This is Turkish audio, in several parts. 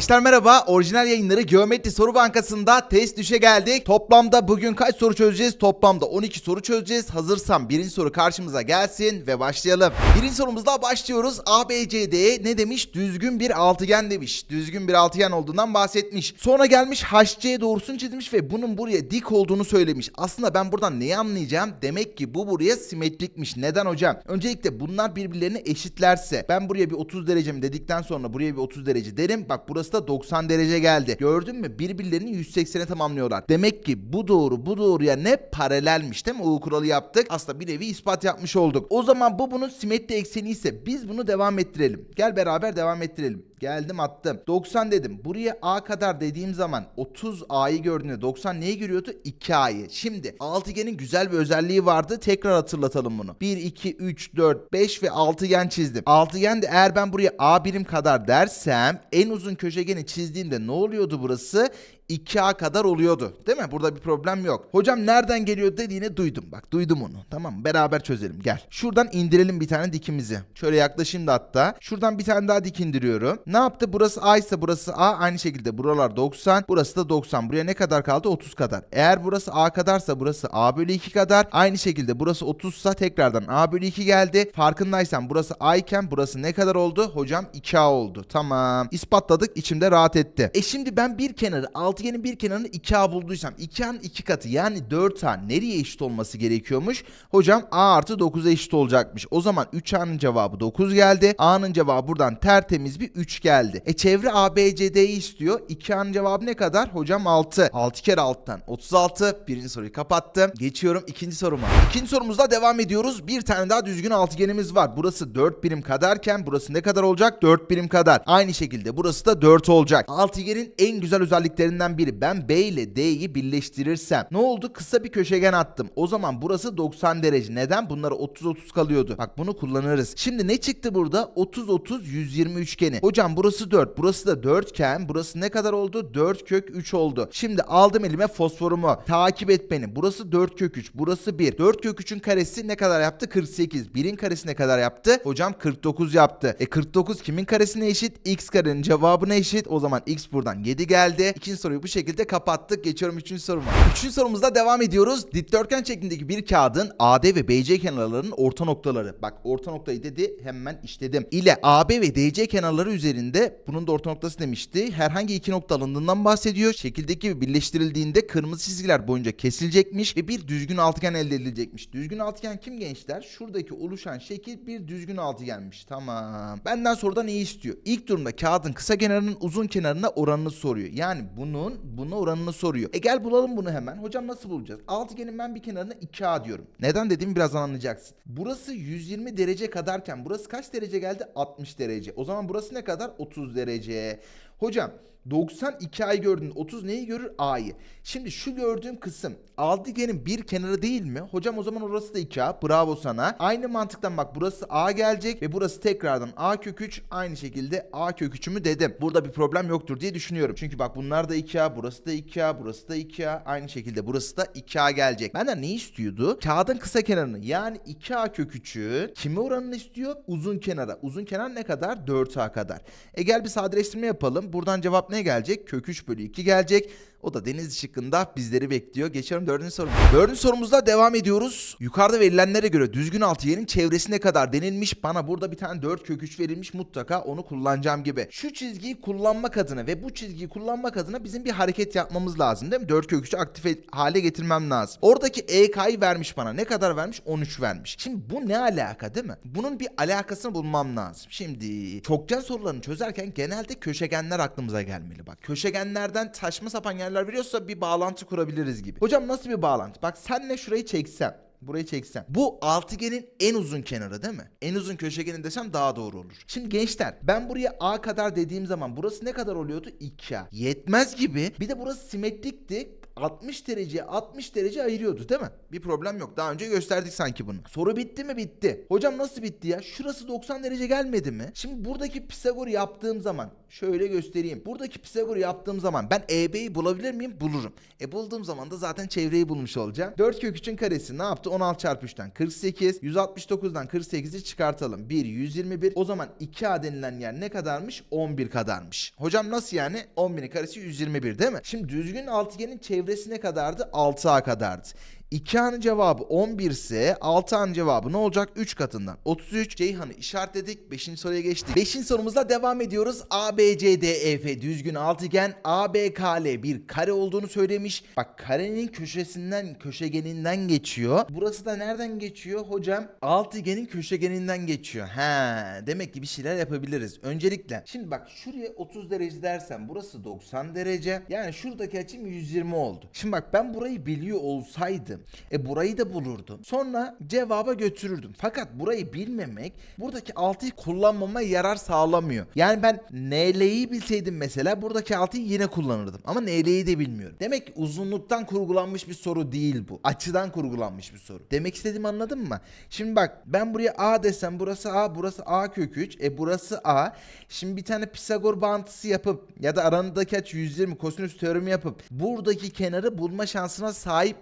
Gençler merhaba. Orijinal yayınları Geometri Soru Bankası'nda test düşe geldik. Toplamda bugün kaç soru çözeceğiz? Toplamda 12 soru çözeceğiz. Hazırsan birinci soru karşımıza gelsin ve başlayalım. Birinci sorumuzla başlıyoruz. ABCD ne demiş? Düzgün bir altıgen demiş. Düzgün bir altıgen olduğundan bahsetmiş. Sonra gelmiş HC doğrusunu çizmiş ve bunun buraya dik olduğunu söylemiş. Aslında ben buradan neyi anlayacağım? Demek ki bu buraya simetrikmiş. Neden hocam? Öncelikle bunlar birbirlerini eşitlerse ben buraya bir 30 derece mi dedikten sonra buraya bir 30 derece derim. Bak burası da 90 derece geldi. Gördün mü? Birbirlerini 180'e tamamlıyorlar. Demek ki bu doğru bu doğruya ne paralelmiş değil mi? U kuralı yaptık. Aslında bir nevi ispat yapmış olduk. O zaman bu bunun simetri ekseni ise biz bunu devam ettirelim. Gel beraber devam ettirelim. Geldim attım. 90 dedim. Buraya A kadar dediğim zaman 30 A'yı gördüğünde 90 neyi görüyordu? 2 A'yı. Şimdi altıgenin güzel bir özelliği vardı. Tekrar hatırlatalım bunu. 1, 2, 3, 4, 5 ve altıgen çizdim. Altıgen de eğer ben buraya A birim kadar dersem en uzun köşegeni çizdiğimde ne oluyordu burası? 2A kadar oluyordu. Değil mi? Burada bir problem yok. Hocam nereden geliyor dediğini duydum. Bak duydum onu. Tamam? Beraber çözelim. Gel. Şuradan indirelim bir tane dikimizi. Şöyle yaklaşayım da hatta. Şuradan bir tane daha dik indiriyorum. Ne yaptı? Burası A ise burası A. Aynı şekilde buralar 90. Burası da 90. Buraya ne kadar kaldı? 30 kadar. Eğer burası A kadarsa burası A bölü 2 kadar. Aynı şekilde burası 30 sa tekrardan A bölü 2 geldi. Farkındaysan burası A iken burası ne kadar oldu? Hocam 2A oldu. Tamam. İspatladık. İçimde rahat etti. E şimdi ben bir kenarı altıgenin bir kenarını 2A bulduysam 2A'nın 2 katı yani 4A nereye eşit olması gerekiyormuş? Hocam A artı 9'a eşit olacakmış. O zaman 3A'nın cevabı 9 geldi. A'nın cevabı buradan tertemiz bir 3 geldi. E çevre ABCD'yi istiyor. 2A'nın cevabı ne kadar? Hocam 6. 6 kere 6'dan 36. Birinci soruyu kapattım. Geçiyorum ikinci soruma. İkinci sorumuzda devam ediyoruz. Bir tane daha düzgün altıgenimiz var. Burası 4 birim kadarken burası ne kadar olacak? 4 birim kadar. Aynı şekilde burası da 4 olacak. Altıgenin en güzel özelliklerinden biri. Ben B ile D'yi birleştirirsem ne oldu? Kısa bir köşegen attım. O zaman burası 90 derece. Neden? Bunlara 30-30 kalıyordu. Bak bunu kullanırız. Şimdi ne çıktı burada? 30-30-120 üçgeni. Hocam burası 4. Burası da 4 iken burası ne kadar oldu? 4 kök 3 oldu. Şimdi aldım elime fosforumu. Takip et beni. Burası 4 kök 3. Burası 1. 4 kök 3'ün karesi ne kadar yaptı? 48. 1'in karesi ne kadar yaptı? Hocam 49 yaptı. E 49 kimin karesine eşit? X karenin cevabına eşit. O zaman X buradan 7 geldi. İkinci soruyu bu şekilde kapattık. Geçiyorum üçüncü soruma. Üçüncü sorumuzda devam ediyoruz. Dikdörtgen şeklindeki bir kağıdın AD ve BC kenarlarının orta noktaları. Bak orta noktayı dedi hemen işledim. İle AB ve DC kenarları üzerinde bunun da orta noktası demişti. Herhangi iki nokta alındığından bahsediyor. Şekildeki birleştirildiğinde kırmızı çizgiler boyunca kesilecekmiş ve bir düzgün altıgen elde edilecekmiş. Düzgün altıgen kim gençler? Şuradaki oluşan şekil bir düzgün altıgenmiş. Tamam. Benden soruda neyi istiyor? İlk durumda kağıdın kısa kenarının uzun kenarına oranını soruyor. Yani bunun buna oranını soruyor. E gel bulalım bunu hemen. Hocam nasıl bulacağız? Altıgenin ben bir kenarına 2A diyorum. Neden dediğimi birazdan anlayacaksın. Burası 120 derece kadarken burası kaç derece geldi? 60 derece. O zaman burası ne kadar? 30 derece. Hocam 90 2A'yı gördün. 30 neyi görür? A'yı. Şimdi şu gördüğüm kısım altıgenin bir kenarı değil mi? Hocam o zaman orası da 2A. Bravo sana. Aynı mantıktan bak burası A gelecek ve burası tekrardan A kök 3 aynı şekilde A kök 3'ümü dedim. Burada bir problem yoktur diye düşünüyorum. Çünkü bak bunlar da 2A, burası da 2A, burası da 2A. Aynı şekilde burası da 2A gelecek. Benden ne istiyordu? Kağıdın kısa kenarını yani 2A kök 3'ü kime oranını istiyor? Uzun kenara. Uzun kenar ne kadar? 4A kadar. E gel bir sadeleştirme yapalım. Buradan cevap ne gelecek? Kök 3 bölü 2 gelecek. O da deniz şıkkında bizleri bekliyor. Geçiyorum dördüncü soruma. Dördüncü sorumuzda devam ediyoruz. Yukarıda verilenlere göre düzgün altıgenin çevresi ne kadar denilmiş. Bana burada bir tane 4 kök 3 verilmiş. Mutlaka onu kullanacağım gibi. Şu çizgiyi kullanmak adına ve bu çizgiyi kullanmak adına bizim bir hareket yapmamız lazım değil mi? 4 kök 3'ü aktif hale getirmem lazım. Oradaki EK'yı vermiş bana. Ne kadar vermiş? 13 vermiş. Şimdi bu ne alaka değil mi? Bunun bir alakasını bulmam lazım. Şimdi çokgen sorularını çözerken genelde köşegenler aklımıza gelmeli bak. Köşegenlerden saçma sapan yerler veriyorsa bir bağlantı kurabiliriz gibi. Hocam nasıl bir bağlantı? Bak senle şurayı çeksem. Burayı çeksem. Bu altıgenin en uzun kenarı değil mi? En uzun köşegeni desem daha doğru olur. Şimdi gençler ben buraya A kadar dediğim zaman burası ne kadar oluyordu? 2A. Yetmez gibi. Bir de burası simetrikti. 60 dereceye 60 derece ayırıyordu değil mi? Bir problem yok. Daha önce gösterdik sanki bunu. Soru bitti mi? Bitti. Hocam nasıl bitti ya? Şurası 90 derece gelmedi mi? Şimdi buradaki Pisagor yaptığım zaman şöyle göstereyim. Buradaki Pisagor yaptığım zaman ben EB'yi bulabilir miyim? Bulurum. E bulduğum zaman da zaten çevreyi bulmuş olacağım. 4 kök 3'ün karesi ne yaptı? 16 çarpı 3'ten 48. 169'dan 48'i çıkartalım. 1 121. O zaman 2A denilen yer ne kadarmış? 11 kadarmış. Hocam nasıl yani? 11'in karesi 121 değil mi? Şimdi düzgün altıgenin çevresi ne kadardı? 6A kadardı. 2A'nın cevabı 11 ise 6A'nın cevabı ne olacak? 3 katından. 33 Ceyhan'ı işaretledik. 5. soruya geçtik. 5. sorumuzla devam ediyoruz. A, B, C, D, E, F düzgün altıgen A, B, K, L bir kare olduğunu söylemiş. Bak karenin köşesinden köşegeninden geçiyor. Burası da nereden geçiyor hocam? Altıgenin köşegeninden geçiyor. He, demek ki bir şeyler yapabiliriz. Öncelikle şimdi bak şuraya 30 derece dersen burası 90 derece. Yani şuradaki açım 120 oldu. Şimdi bak ben burayı biliyor olsaydım e burayı da bulurdum. Sonra cevaba götürürdüm. Fakat burayı bilmemek buradaki 6'yı kullanmama yarar sağlamıyor. Yani ben NL'yi bilseydim mesela buradaki 6'yı yine kullanırdım. Ama NL'yi de bilmiyorum. Demek ki uzunluktan kurgulanmış bir soru değil bu. Açıdan kurgulanmış bir soru. Demek istediğimi anladın mı? Şimdi bak ben buraya A desem burası A, burası A kök 3. E burası A. Şimdi bir tane Pisagor bağıntısı yapıp ya da aranızdaki açı 120 kosinüs teoremi yapıp buradaki kenarı bulma şansına sahip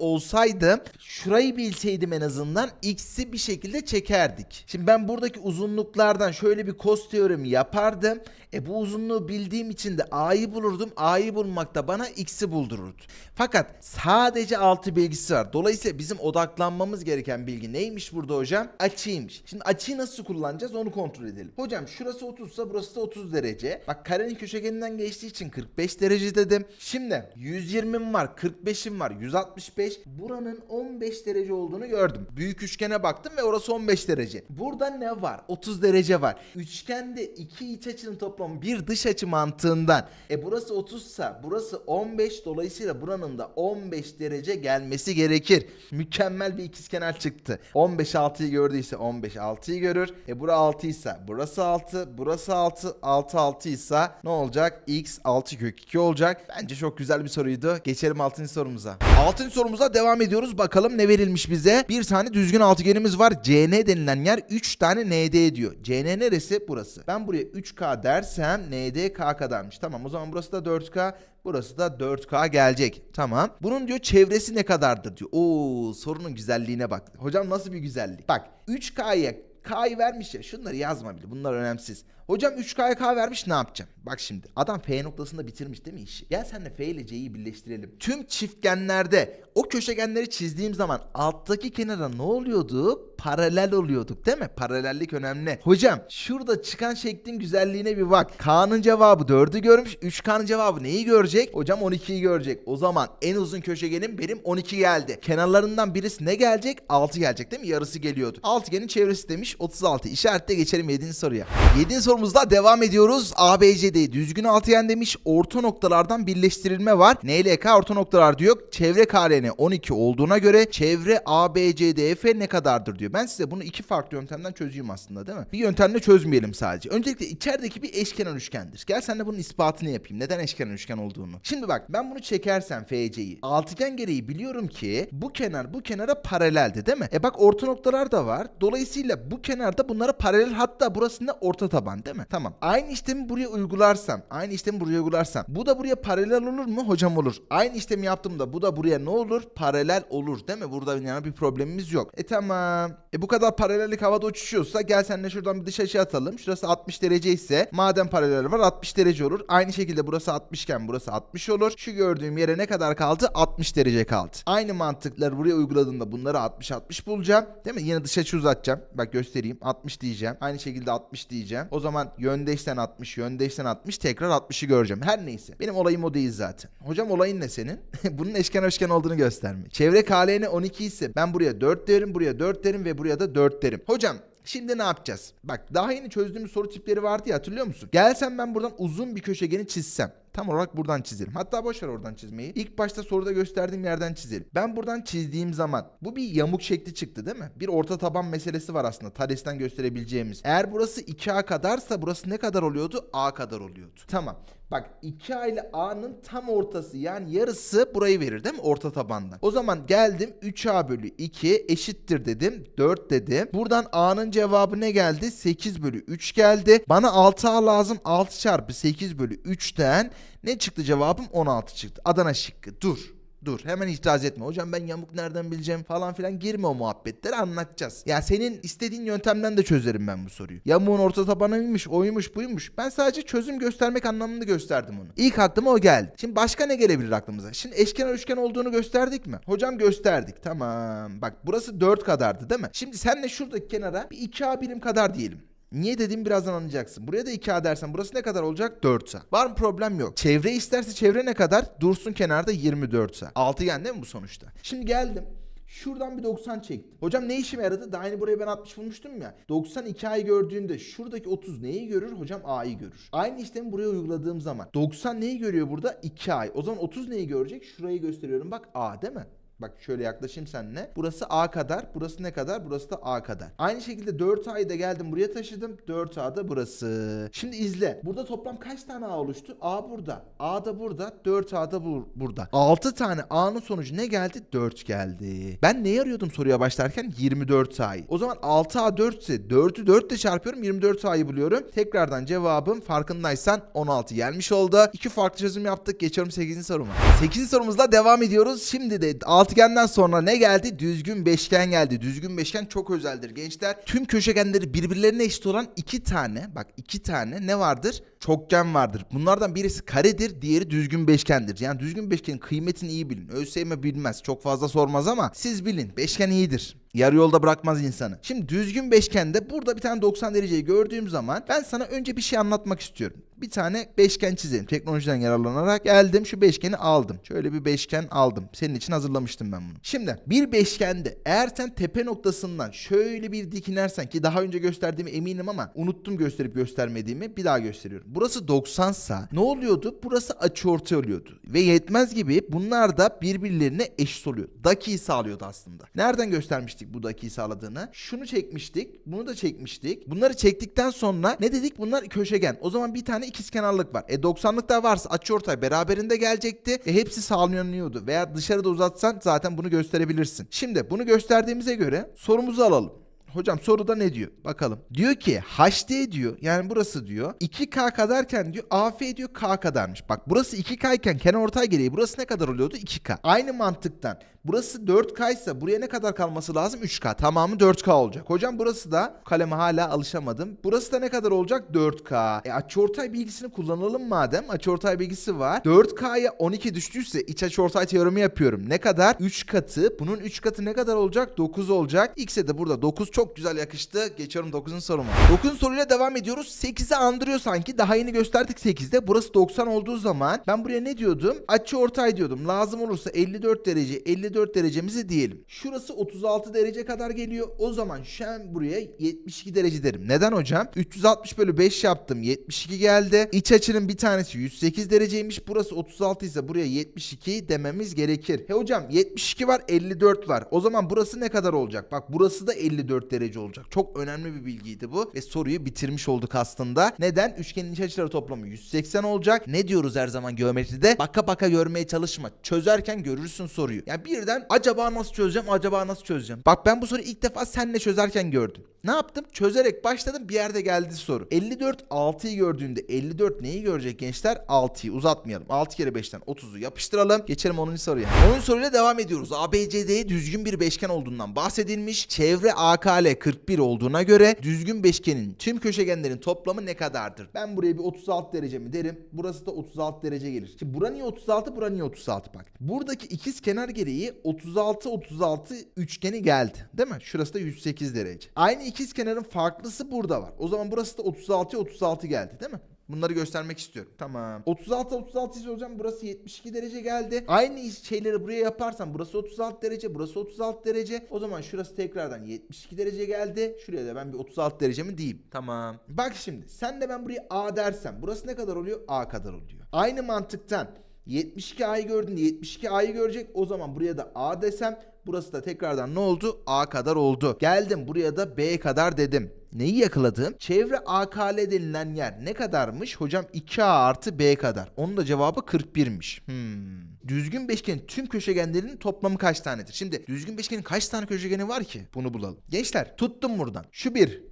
olsaydım şurayı bilseydim en azından x'i bir şekilde çekerdik. Şimdi ben buradaki uzunluklardan şöyle bir kos teoremi yapardım. E bu uzunluğu bildiğim için de a'yı bulurdum. A'yı bulmakta bana x'i buldururdu. Fakat sadece 6 bilgisi var. Dolayısıyla bizim odaklanmamız gereken bilgi neymiş burada hocam? Açıymış. Şimdi açıyı nasıl kullanacağız onu kontrol edelim. Hocam şurası 30 ise burası da 30 derece. Bak karenin köşegeninden geçtiği için 45 derece dedim. Şimdi 120'm var, 45'im var, 165. Buranın 15 derece olduğunu gördüm. Büyük üçgene baktım ve orası 15 derece. Burada ne var? 30 derece var. Üçgende iki iç açının toplamı bir dış açı mantığından. E burası 30 ise burası 15 dolayısıyla buranın da 15 derece gelmesi gerekir. Mükemmel bir ikizkenar çıktı. 15 6'yı gördüyse 15 6'yı görür. E bura 6 ise burası 6, burası 6, 6 6 ise ne olacak? X 6 kök 2 olacak. Bence çok güzel bir soruydu. Geçelim 6. sorumuza. 6. sorumuza devam ediyoruz. Bakalım ne verilmiş bize? Bir tane düzgün altıgenimiz var. CN denilen yer 3 tane ND diyor. CN neresi? Burası. Ben buraya 3K dersem ND K kadarmış. Tamam o zaman burası da 4K. Burası da 4K gelecek. Tamam. Bunun diyor çevresi ne kadardır diyor. Oo sorunun güzelliğine bak. Hocam nasıl bir güzellik? Bak 3K'ya K'yı vermiş ya şunları yazma bile bunlar önemsiz. Hocam 3K'ya K vermiş ne yapacağım? Bak şimdi adam F noktasında bitirmiş değil mi işi? Gel senle F ile C'yi birleştirelim. Tüm çiftgenlerde o köşegenleri çizdiğim zaman alttaki kenara ne oluyordu? Paralel oluyorduk değil mi? Paralellik önemli. Hocam şurada çıkan şeklin güzelliğine bir bak. K'nın cevabı 4'ü görmüş. 3K'nın cevabı neyi görecek? Hocam 12'yi görecek. O zaman en uzun köşegenim benim 12 geldi. Kenarlarından birisi ne gelecek? 6 gelecek değil mi? Yarısı geliyordu. Altıgenin çevresi demiş 36. İşaretle geçelim 7. soruya. 7. sorumuzda devam ediyoruz. ABCD düzgün altıgen demiş. Orta noktalardan birleştirilme var. N ile K orta noktalar diyor. Çevre kareni 12 olduğuna göre çevre ABCDF ne kadardır diyor. Ben size bunu iki farklı yöntemden çözeyim aslında değil mi? Bir yöntemle çözmeyelim sadece. Öncelikle içerideki bir eşkenar üçgendir. Gel sen de bunun ispatını yapayım. Neden eşkenar üçgen olduğunu. Şimdi bak ben bunu çekersem FC'yi. Altıgen gereği biliyorum ki bu kenar bu kenara paraleldi değil mi? E bak orta noktalar da var. Dolayısıyla bu kenarda bunlara paralel hatta burasında orta taban değil mi? Tamam. Aynı işlemi buraya uygularsam, aynı işlemi buraya uygularsam bu da buraya paralel olur mu? Hocam olur. Aynı işlemi yaptığımda bu da buraya ne olur? Paralel olur değil mi? Burada yani bir problemimiz yok. E tamam. E bu kadar paralellik havada uçuşuyorsa gel seninle şuradan bir dış açı atalım. Şurası 60 derece ise madem paralel var 60 derece olur. Aynı şekilde burası 60 iken burası 60 olur. Şu gördüğüm yere ne kadar kaldı? 60 derece kaldı. Aynı mantıkları buraya uyguladığımda bunları 60-60 bulacağım. Değil mi? Yine dış açı uzatacağım. Bak göstereyim. 60 diyeceğim. Aynı şekilde 60 diyeceğim. O zaman yöndeşten 60, yöndeşten 60 tekrar 60'ı göreceğim. Her neyse. Benim olayım o değil zaten. Hocam olayın ne senin? Bunun eşkenar üçgen olduğunu göstermek. Çevre KLN 12 ise ben buraya 4 derim, buraya 4 derim ve buraya da 4 derim. Hocam Şimdi ne yapacağız? Bak daha yeni çözdüğümüz soru tipleri vardı ya hatırlıyor musun? Gelsem ben buradan uzun bir köşegeni çizsem. Tam olarak buradan çizelim. Hatta boş ver oradan çizmeyi. İlk başta soruda gösterdiğim yerden çizelim. Ben buradan çizdiğim zaman bu bir yamuk şekli çıktı değil mi? Bir orta taban meselesi var aslında. Thales'ten gösterebileceğimiz. Eğer burası 2A kadarsa burası ne kadar oluyordu? A kadar oluyordu. Tamam. Bak 2A ile A'nın tam ortası yani yarısı burayı verir değil mi? Orta tabandan. O zaman geldim 3A bölü 2 eşittir dedim. 4 dedim. Buradan A'nın cevabı ne geldi? 8 bölü 3 geldi. Bana 6A lazım. 6 çarpı 8 bölü 3'ten ne çıktı cevabım? 16 çıktı. Adana şıkkı. Dur. Dur hemen itiraz etme. Hocam ben yamuk nereden bileceğim falan filan girme o muhabbetlere anlatacağız. Ya senin istediğin yöntemden de çözerim ben bu soruyu. Yamuğun orta tabanıymış, oymuş, buymuş. Ben sadece çözüm göstermek anlamında gösterdim onu. İlk aklıma o geldi. Şimdi başka ne gelebilir aklımıza? Şimdi eşkenar üçgen olduğunu gösterdik mi? Hocam gösterdik. Tamam. Bak burası 4 kadardı değil mi? Şimdi senle şuradaki kenara bir 2A birim kadar diyelim. Niye dediğimi birazdan anlayacaksın. Buraya da 2A dersen burası ne kadar olacak? 4A. Var mı problem yok. Çevre isterse çevre ne kadar? Dursun kenarda 24A. Altıgen değil mi bu sonuçta? Şimdi geldim. Şuradan bir 90 çektim. Hocam ne işime yaradı? Daha yeni buraya ben 60 bulmuştum ya. 90 2A'yı gördüğünde şuradaki 30 neyi görür? Hocam A'yı görür. Aynı işlemi buraya uyguladığım zaman 90 neyi görüyor burada? 2A. O zaman 30 neyi görecek? Şurayı gösteriyorum. Bak A değil mi? Bak şöyle yaklaşayım seninle. Burası A kadar. Burası ne kadar? Burası da A kadar. Aynı şekilde 4A'yı da geldim buraya taşıdım. 4A da burası. Şimdi izle. Burada toplam kaç tane A oluştu? A burada. A da burada. 4A da bur- burada. 6 tane A'nın sonucu ne geldi? 4 geldi. Ben neyi arıyordum soruya başlarken? 24 A'yı. O zaman 6A 4 ise 4'ü 4 ile çarpıyorum. 24 A'yı buluyorum. Tekrardan cevabım farkındaysan 16 gelmiş oldu. İki farklı çözüm yaptık. Geçiyorum 8. soruma. 8. sorumuzla devam ediyoruz. Şimdi de altıgenden sonra ne geldi? Düzgün beşgen geldi. Düzgün beşgen çok özeldir gençler. Tüm köşegenleri birbirlerine eşit olan iki tane bak iki tane ne vardır? Çokgen vardır. Bunlardan birisi karedir, diğeri düzgün beşgendir. Yani düzgün beşgenin kıymetini iyi bilin. ÖSYM bilmez. Çok fazla sormaz ama siz bilin. Beşgen iyidir. Yarı yolda bırakmaz insanı. Şimdi düzgün beşgende burada bir tane 90 dereceyi gördüğüm zaman ben sana önce bir şey anlatmak istiyorum. Bir tane beşgen çizelim. Teknolojiden yararlanarak geldim şu beşgeni aldım. Şöyle bir beşgen aldım. Senin için hazırlamıştım ben bunu. Şimdi bir beşgende eğer sen tepe noktasından şöyle bir dik inersen ki daha önce gösterdiğimi eminim ama unuttum gösterip göstermediğimi bir daha gösteriyorum. Burası 90 sa ne oluyordu? Burası açıortay oluyordu. Ve yetmez gibi bunlar da birbirlerine eşit oluyor. Dakiyi sağlıyordu aslında. Nereden göstermiştik bu dakiyi sağladığını? Şunu çekmiştik. Bunu da çekmiştik. Bunları çektikten sonra ne dedik? Bunlar köşegen. O zaman bir tane ikizkenarlık var. E 90'lık da varsa açıortay beraberinde gelecekti. E hepsi sağlanıyordu. Veya dışarıda uzatsan zaten bunu gösterebilirsin. Şimdi bunu gösterdiğimize göre sorumuzu alalım. Hocam soruda ne diyor? Bakalım. Diyor ki HD diyor. Yani burası diyor. 2K kadarken diyor AF diyor K kadarmış. Bak burası 2K iken kenar ortay gereği burası ne kadar oluyordu? 2K. Aynı mantıktan. Burası 4K ise buraya ne kadar kalması lazım? 3K. Tamamı 4K olacak. Hocam burası da kaleme hala alışamadım. Burası da ne kadar olacak? 4K. E açıortay bilgisini kullanalım madem. Açıortay bilgisi var. 4K'ya 12 düştüyse iç açıortay teoremi yapıyorum. Ne kadar? 3 katı. Bunun 3 katı ne kadar olacak? 9 olacak. X'e de burada 9 çok güzel yakıştı. Geçiyorum 9'un soruma. 9 soruyla devam ediyoruz. 8'i andırıyor sanki. Daha yeni gösterdik 8'de. Burası 90 olduğu zaman ben buraya ne diyordum? Açı ortay diyordum. Lazım olursa 54 derece 54 derecemizi diyelim. Şurası 36 derece kadar geliyor. O zaman şu an buraya 72 derece derim. Neden hocam? 360 bölü 5 yaptım. 72 geldi. İç açının bir tanesi 108 dereceymiş. Burası 36 ise buraya 72 dememiz gerekir. He hocam 72 var 54 var. O zaman burası ne kadar olacak? Bak burası da 54 derece olacak. Çok önemli bir bilgiydi bu. Ve soruyu bitirmiş olduk aslında. Neden? Üçgenin iç açıları toplamı 180 olacak. Ne diyoruz her zaman geometride? Baka baka görmeye çalışma. Çözerken görürsün soruyu. Yani birden acaba nasıl çözeceğim? Acaba nasıl çözeceğim? Bak ben bu soruyu ilk defa seninle çözerken gördüm. Ne yaptım? Çözerek başladım bir yerde geldi soru. 54 6'yı gördüğünde 54 neyi görecek gençler? 6'yı uzatmayalım. 6 kere 5'ten 30'u yapıştıralım. Geçelim 10. soruya. 10. soruyla devam ediyoruz. ABCD'ye düzgün bir beşgen olduğundan bahsedilmiş. Çevre AKL 41 olduğuna göre düzgün beşgenin tüm köşegenlerin toplamı ne kadardır? Ben buraya bir 36 derece mi derim. Burası da 36 derece gelir. Şimdi bura niye 36? Bura niye 36 bak. Buradaki ikiz kenar gereği 36 36 üçgeni geldi. Değil mi? Şurası da 108 derece. Aynı ikiz kenarın farklısı burada var. O zaman burası da 36 36 geldi değil mi? Bunları göstermek istiyorum. Tamam. 36 36 ise hocam burası 72 derece geldi. Aynı şeyleri buraya yaparsan burası 36 derece, burası 36 derece. O zaman şurası tekrardan 72 derece geldi. Şuraya da ben bir 36 derece mi diyeyim. Tamam. Bak şimdi sen de ben buraya A dersem burası ne kadar oluyor? A kadar oluyor. Aynı mantıktan 72 A'yı gördün 72 A'yı görecek. O zaman buraya da A desem burası da tekrardan ne oldu? A kadar oldu. Geldim buraya da B kadar dedim. Neyi yakaladım? Çevre AKL denilen yer ne kadarmış? Hocam 2A artı B kadar. Onun da cevabı 41'miş. Hmm. Düzgün beşgenin tüm köşegenlerinin toplamı kaç tanedir? Şimdi düzgün beşgenin kaç tane köşegeni var ki? Bunu bulalım. Gençler tuttum buradan. Şu bir,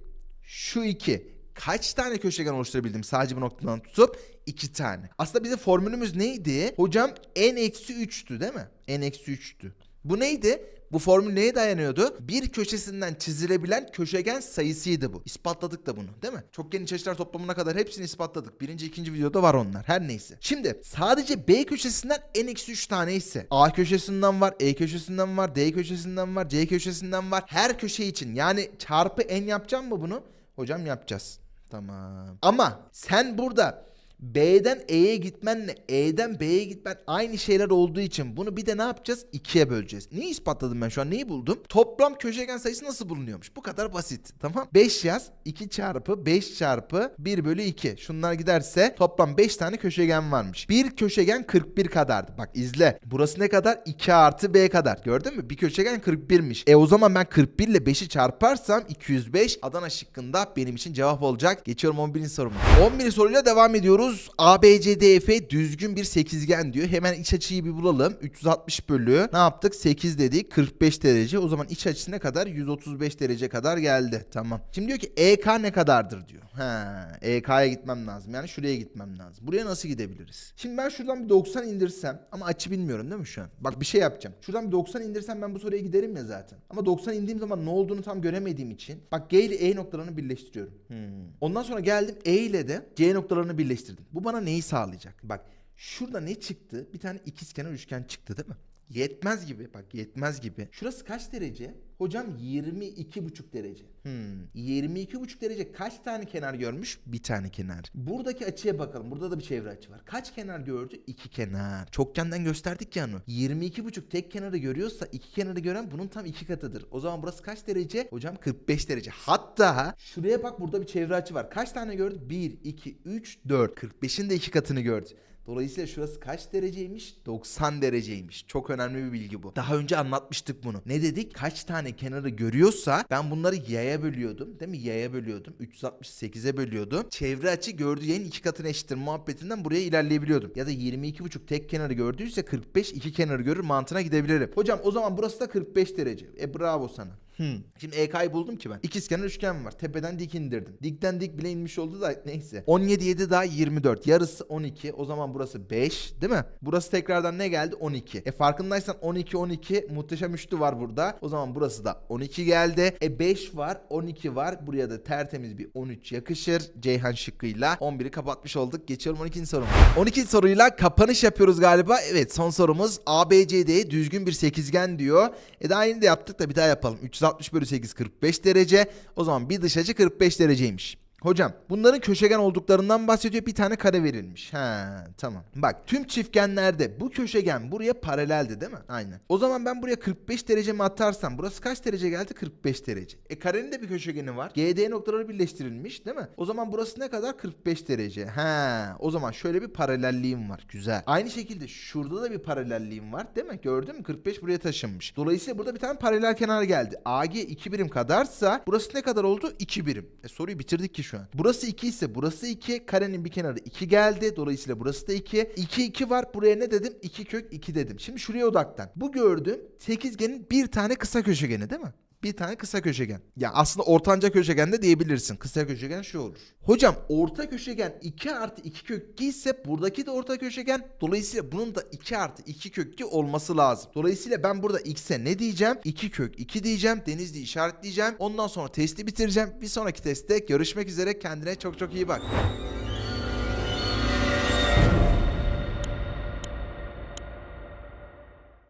şu iki. Kaç tane köşegen oluşturabildim sadece bu noktadan tutup? iki tane. Aslında bizim formülümüz neydi? Hocam n eksi 3'tü değil mi? n eksi 3'tü. Bu neydi? Bu formül neye dayanıyordu? Bir köşesinden çizilebilen köşegen sayısıydı bu. İspatladık da bunu değil mi? Çokgen iç açılar toplamına kadar hepsini ispatladık. Birinci, ikinci videoda var onlar. Her neyse. Şimdi sadece B köşesinden n-3 tane ise A köşesinden var, E köşesinden var, D köşesinden var, C köşesinden var. Her köşe için yani çarpı n yapacağım mı bunu? Hocam yapacağız. Tamam. Ama sen burada B'den E'ye gitmenle E'den B'ye gitmen aynı şeyler olduğu için bunu bir de ne yapacağız? İkiye böleceğiz. Neyi ispatladım ben şu an? Neyi buldum? Toplam köşegen sayısı nasıl bulunuyormuş? Bu kadar basit. Tamam. 5 yaz. 2 çarpı 5 çarpı 1 bölü 2. Şunlar giderse toplam 5 tane köşegen varmış. Bir köşegen 41 kadardı. Bak izle. Burası ne kadar? 2 artı B kadar. Gördün mü? Bir köşegen 41'miş. E o zaman ben 41 ile 5'i çarparsam 205 Adana şıkkında benim için cevap olacak. Geçiyorum 11. soruma. 11. soruyla devam ediyoruz. ABCDF düzgün bir sekizgen diyor. Hemen iç açıyı bir bulalım. 360 bölü ne yaptık? 8 dedik. 45 derece. O zaman iç açısı ne kadar? 135 derece kadar geldi. Tamam. Şimdi diyor ki EK ne kadardır diyor. Ha, EK'ya gitmem lazım. Yani şuraya gitmem lazım. Buraya nasıl gidebiliriz? Şimdi ben şuradan bir 90 indirsem ama açı bilmiyorum değil mi şu an? Bak bir şey yapacağım. Şuradan bir 90 indirsem ben bu soruya giderim ya zaten. Ama 90 indiğim zaman ne olduğunu tam göremediğim için bak G ile E noktalarını birleştiriyorum. Hmm. Ondan sonra geldim E ile de C noktalarını birleştirdim. Bu bana neyi sağlayacak? Bak şurada ne çıktı? Bir tane ikizkenar üçgen çıktı değil mi? Yetmez gibi bak yetmez gibi. Şurası kaç derece? Hocam 22,5 derece. Hmm. 22,5 derece kaç tane kenar görmüş? Bir tane kenar. Buradaki açıya bakalım. Burada da bir çevre açı var. Kaç kenar gördü? İki kenar. Çokgenden gösterdik ya onu. 22,5 tek kenarı görüyorsa iki kenarı gören bunun tam iki katıdır. O zaman burası kaç derece? Hocam 45 derece. Hatta şuraya bak burada bir çevre açı var. Kaç tane gördü? 1, 2, 3, 4. 45'in de iki katını gördü. Dolayısıyla şurası kaç dereceymiş? 90 dereceymiş. Çok önemli bir bilgi bu. Daha önce anlatmıştık bunu. Ne dedik? Kaç tane kenarı görüyorsa ben bunları yaya bölüyordum. Değil mi? Yaya bölüyordum. 368'e bölüyordum. Çevre açı gördüğü yerin iki katına eşittir muhabbetinden buraya ilerleyebiliyordum. Ya da 22,5 tek kenarı gördüyse 45 iki kenarı görür mantığına gidebilirim. Hocam o zaman burası da 45 derece. E bravo sana. Hmm. Şimdi EK'yı buldum ki ben. İkizkenar üçgen var. Tepeden dik indirdim. Dikten dik bile inmiş oldu da neyse. 17 7 daha 24. Yarısı 12. O zaman burası 5 değil mi? Burası tekrardan ne geldi? 12. E farkındaysan 12 12 muhteşem üçlü var burada. O zaman burası da 12 geldi. E 5 var 12 var. Buraya da tertemiz bir 13 yakışır. Ceyhan şıkkıyla 11'i kapatmış olduk. Geçiyorum 12. soruma. 12 soruyla kapanış yapıyoruz galiba. Evet son sorumuz ABCD düzgün bir sekizgen diyor. E daha yeni de yaptık da bir daha yapalım. 360 bölü 8 45 derece. O zaman bir dış açı 45 dereceymiş. Hocam bunların köşegen olduklarından bahsediyor. Bir tane kare verilmiş. Ha tamam. Bak tüm çiftgenlerde bu köşegen buraya paraleldi değil mi? Aynen. O zaman ben buraya 45 derece mi atarsam burası kaç derece geldi? 45 derece. E karenin de bir köşegeni var. GD noktaları birleştirilmiş değil mi? O zaman burası ne kadar? 45 derece. Ha o zaman şöyle bir paralelliğim var. Güzel. Aynı şekilde şurada da bir paralelliğim var değil mi? Gördün mü? 45 buraya taşınmış. Dolayısıyla burada bir tane paralel kenar geldi. AG 2 birim kadarsa burası ne kadar oldu? 2 birim. E soruyu bitirdik ki şu an. Burası 2 ise burası 2. Karenin bir kenarı 2 geldi. Dolayısıyla burası da 2. 2 2 var. Buraya ne dedim? 2 kök 2 dedim. Şimdi şuraya odaklan. Bu gördüğüm sekizgenin bir tane kısa köşegeni değil mi? Bir tane kısa köşegen. Ya aslında ortanca köşegen de diyebilirsin. Kısa köşegen şu olur. Hocam orta köşegen 2 artı 2 kök 2 ise buradaki de orta köşegen. Dolayısıyla bunun da 2 artı 2 kök 2 olması lazım. Dolayısıyla ben burada x'e ne diyeceğim? 2 kök 2 diyeceğim. Denizli işaretleyeceğim. Ondan sonra testi bitireceğim. Bir sonraki testte görüşmek üzere. Kendine çok çok iyi bak.